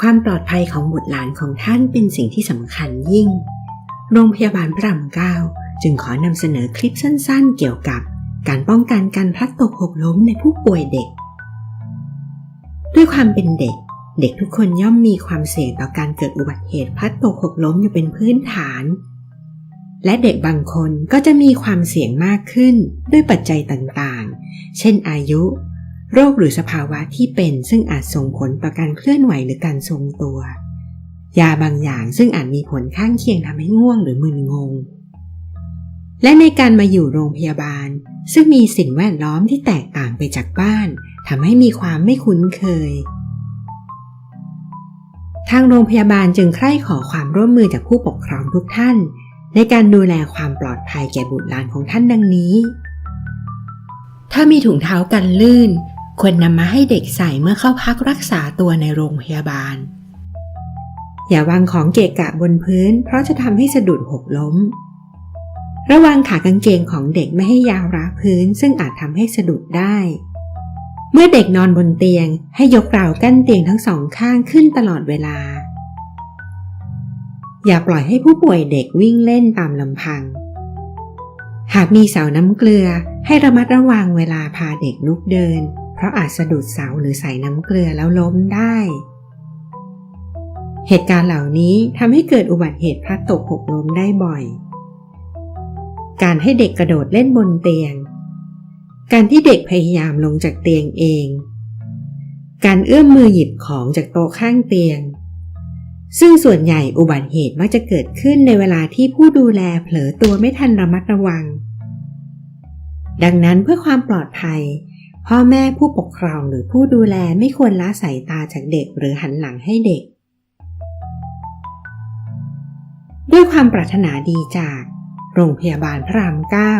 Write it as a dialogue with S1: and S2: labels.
S1: ความปลอดภัยของบุตรหลานของท่านเป็นสิ่งที่สำคัญยิ่ง โรงพยาบาลพระรามเก้าจึงขอนำเสนอคลิปสั้นๆ เกี่ยวกับการป้องกันการพลัดตกหกล้มในผู้ป่วยเด็ก ด้วยความเป็นเด็ก เด็กทุกคนย่อมมีความเสี่ยงต่อการเกิดอุบัติเหตุพลัดตกหกล้มอยู่เป็นพื้นฐาน และเด็กบางคนก็จะมีความเสี่ยงมากขึ้นด้วยปัจจัยต่างๆ เช่นอายุ โรคหรือสภาวะที่เป็นซึ่งอาจส่งผลต่อการเคลื่อนไหวหรือการทรงตัว ยาบางอย่างซึ่งอาจมีผลข้างเคียงทำให้ง่วงหรือมึนงง และในการมาอยู่โรงพยาบาล ซึ่งมีสิ่งแวดล้อมที่แตกต่างไปจากบ้านทำให้มีความไม่คุ้นเคย ทางโรงพยาบาลจึงใคร่ขอความร่วมมือจากผู้ปกครองทุกท่าน ในการดูแลความปลอดภัยแก่บุตรหลานของท่านดังนี้ ถ้ามีถุงเท้ากันลื่น ควรนำมาให้เด็กใส่เมื่อเข้าพักรักษาตัวในโรงพยาบาล อย่าวางของเกะกะบนพื้น เพราะจะทำให้สะดุดหกล้ม ระวังขากางเกงของเด็กไม่ให้ยาวราพื้น ซึ่งอาจทำให้สะดุดได้ เมื่อเด็กนอนบนเตียง ให้ยกราวกั้นเตียงทั้งสองข้างขึ้นตลอดเวลา อย่าปล่อยให้ผู้ป่วยเด็กวิ่งเล่นตามลำพัง หากมีเสาน้ำเกลือให้ระมัดระวังเวลาพาเด็กลุกเดิน เพราะอาจสะดุดเสาหรือใส่น้ำเกลือแล้วล้มได้ เหตุการณ์เหล่านี้ทำให้เกิดอุบัติเหตุพลัดตกหกล้มได้บ่อย การให้เด็กกระโดดเล่นบนเตียง การที่เด็กพยายามลงจากเตียงเอง การเอื้อมมือหยิบของจากโต๊ะข้างเตียง ซึ่งส่วนใหญ่อุบัติเหตุมักจะเกิดขึ้นในเวลาที่ผู้ดูแลเผลอตัวไม่ทันระมัดระวัง ดังนั้นเพื่อความปลอดภัย พ่อแม่ผู้ปกครองหรือผู้ดูแลไม่ควรละสายตาจากเด็กหรือหันหลังให้เด็ก ด้วยความปรารถนาดีจาก โรงพยาบาลพระรามเก้า